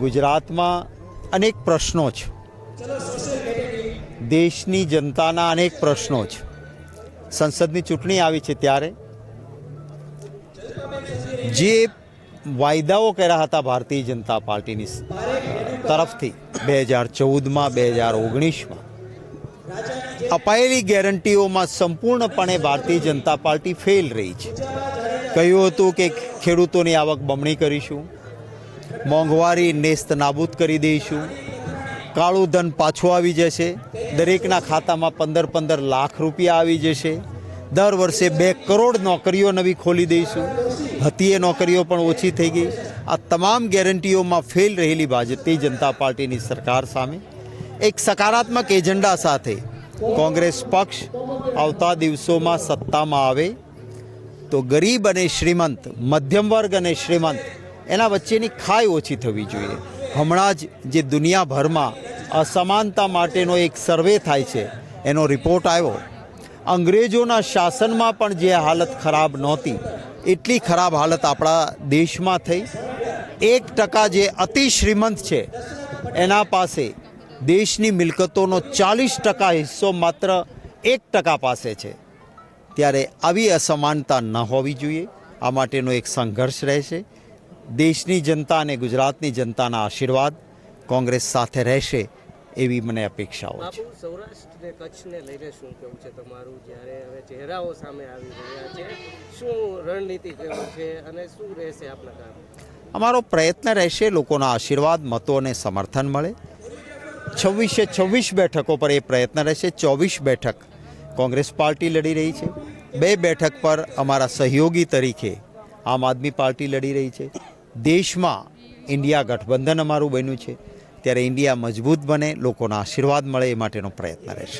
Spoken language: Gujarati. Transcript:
ગુજરાતમાં અનેક પ્રશ્નો છે. દેશની જનતાના અનેક પ્રશ્નો છે. સંસદની ચૂંટણી આવી છે ત્યારે. જે વાયદાઓ કર્યા હતા ભારતીય જનતા પાર્ટીની તરફથી બે હજાર ચૌદમાં, બે હજાર ઓગણીસમાં, અપાયેલી ગેરંટીઓમાં સંપૂર્ણપણે ભારતીય જનતા પાર્ટી ફેલ રહી છે. કહ્યું હતું કે ખેડૂતોની આવક બમણી કરીશું. મોંઘવારી નેસ્ત નાબૂદ કરી દઈશું. કાળું ધન પાછું આવી જશે. દરેકના ખાતામાં પંદર પંદર લાખ રૂપિયા આવી જશે. દર વર્ષે બે કરોડ નોકરીઓ નવી ખોલી દઈશું. હતી એ નોકરીઓ પણ ઓછી થઈ ગઈ. આ તમામ ગેરંટીઓમાં ફેલ રહેલી ભારતીય જનતા પાર્ટીની સરકાર સામે. એક સકારાત્મક એજન્ડા સાથે કોંગ્રેસ પક્ષ આવતા દિવસોમાં સત્તામાં આવે. તો ગરીબ અને શ્રીમંત, મધ્યમ વર્ગ અને શ્રીમંત એના વચ્ચેની ખાઈ ઓછી થવી જોઈએ. હમણાં જ જે દુનિયાભરમાં અસમાનતા માટેનો એક સર્વે થાય છે, એનો રિપોર્ટ આવ્યો. અંગ્રેજોના શાસનમાં પણ જે હાલત ખરાબ નહોતી, એટલી ખરાબ હાલત આપણા દેશમાં થઈ. એક ટકા જે અતિ શ્રીમંત છે, એના પાસે દેશની મિલકતોનો ચાલીસ ટકા હિસ્સો માત્ર એક ટકા પાસે છે. ત્યારે આવી અસમાનતા ન હોવી જોઈએ. આ માટેનો એક સંઘર્ષ રહેશે. દેશની જનતા અને ગુજરાતની જનતાના આશીર્વાદ કોંગ્રેસ સાથે રહેશે એવી મને અપેક્ષાઓ છે. સૌરાષ્ટ્રને કચ્છને લઈને શું કેવું છે તમારું? જ્યારે હવે ચહેરાઓ સામે આવી રહ્યા છે શું રણનીતિ કેવું છે અને શું રહેશે આપના કામ અમારો પ્રયત્ન રહેશે લોકોના આશીર્વાદ મતો અને સમર્થન મળે. છવ્વીસે છવ્વીસ બેઠકો પર એ પ્રયત્ન રહેશે. ચોવીસ બેઠક કોંગ્રેસ પાર્ટી લડી રહી છે. બે બેઠક પર અમારા સહયોગી તરીકે આમ આદમી પાર્ટી લડી રહી છે. દેશમાં ઇન્ડિયા ગઠબંધન અમારું બન્યું છે. ત્યારે ઇન્ડિયા મજબૂત બને, લોકોના આશીર્વાદ મળે એ માટેનો પ્રયત્ન રહેશે.